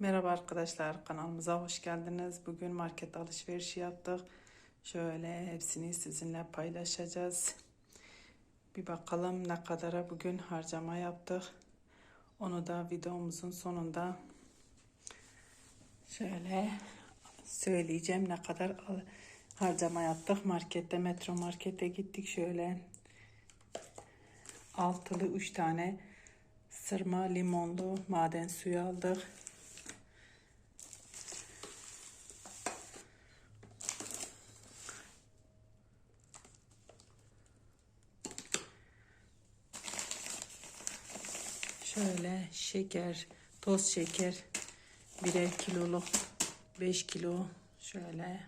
Merhaba arkadaşlar kanalımıza hoş geldiniz. Bugün market alışverişi yaptık. Şöyle hepsini sizinle paylaşacağız. Bir bakalım ne kadara bugün harcama yaptık. Onu da videomuzun sonunda şöyle söyleyeceğim ne kadar harcama yaptık. Markette metro markete gittik şöyle altılı üç tane sırma limonlu maden suyu aldık. Şöyle şeker, toz şeker birer kiloluk 5 kilo şöyle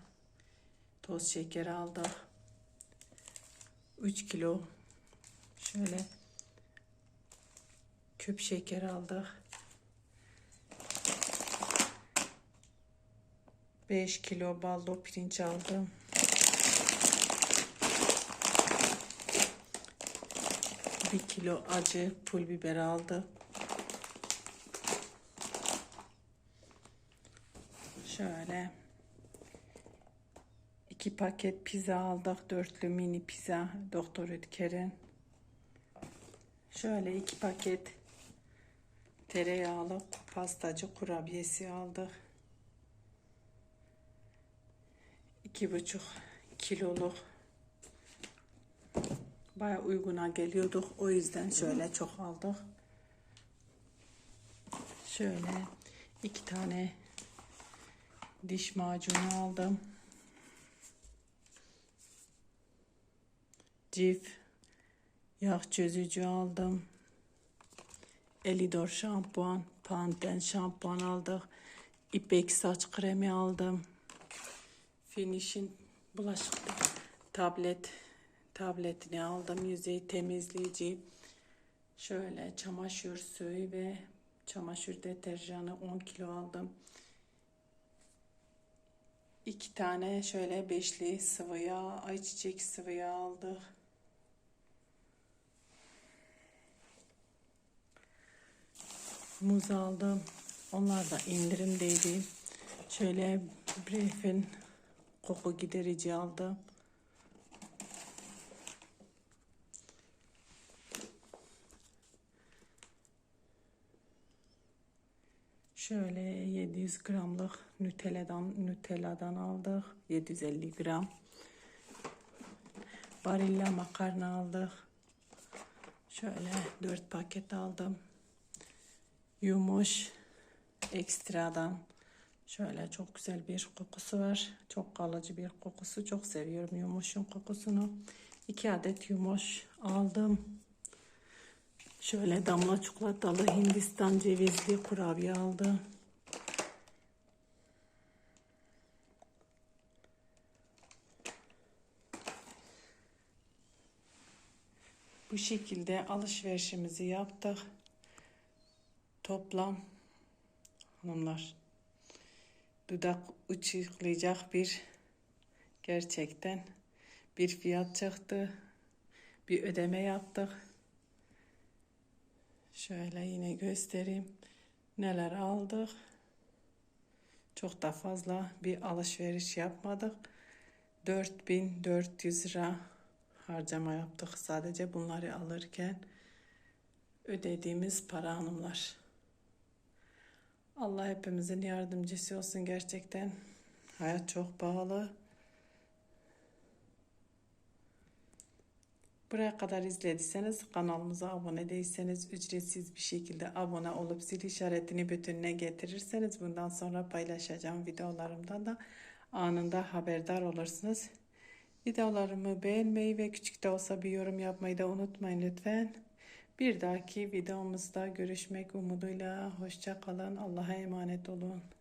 toz şeker aldık. 3 kilo şöyle küp şeker aldık. 5 kilo baldo pirinç aldım. Bir kilo acı pul biber aldım. Şöyle iki paket pizza aldık. Dörtlü mini pizza Doktor Ötker'in. Şöyle iki paket tereyağlı pastacı kurabiyesi aldık. İki buçuk kiloluk baya uyguna geliyorduk. O yüzden şöyle çok aldık. Şöyle iki tane diş macunu aldım. Cif yağ çözücü aldım. Elidor şampuan, Panten şampuan aldık. İpek saç kremi aldım. Finish'in bulaşık tablet tabletini aldım. Yüzey temizleyici. Şöyle çamaşır suyu ve çamaşır deterjanı 10 kilo aldım. İki tane şöyle beşli sıvı yağ, ayçiçek sıvı yağ aldık. Muz aldım. Onlar da indirimdeydi. Şöyle Brief'in koku giderici aldım. Şöyle 700 gramlık Nutella'dan Nutella'dan aldık. 750 gram. Barilla makarna aldık. Şöyle 4 paket aldım. Yumuş ekstradan şöyle çok güzel bir kokusu var. Çok kalıcı bir kokusu. Çok seviyorum yumuşun kokusunu. 2 adet yumuş aldım. Şöyle damla çikolatalı Hindistan cevizli kurabiye aldım. Bu şekilde alışverişimizi yaptık. Toplam hanımlar dudak uçuklayacak bir gerçekten bir fiyat çıktı. Bir ödeme yaptık. Şöyle yine göstereyim. Neler aldık. Çok da fazla bir alışveriş yapmadık. 4400 lira harcama yaptık sadece bunları alırken ödediğimiz para hanımlar. Allah hepimizin yardımcısı olsun gerçekten. Hayat çok pahalı. Buraya kadar izlediyseniz kanalımıza abone değilseniz ücretsiz bir şekilde abone olup zil işaretini bütününe getirirseniz bundan sonra paylaşacağım videolarımdan da anında haberdar olursunuz. Videolarımı beğenmeyi ve küçük de olsa bir yorum yapmayı da unutmayın lütfen. Bir dahaki videomuzda görüşmek umuduyla hoşça kalın. Allah'a emanet olun.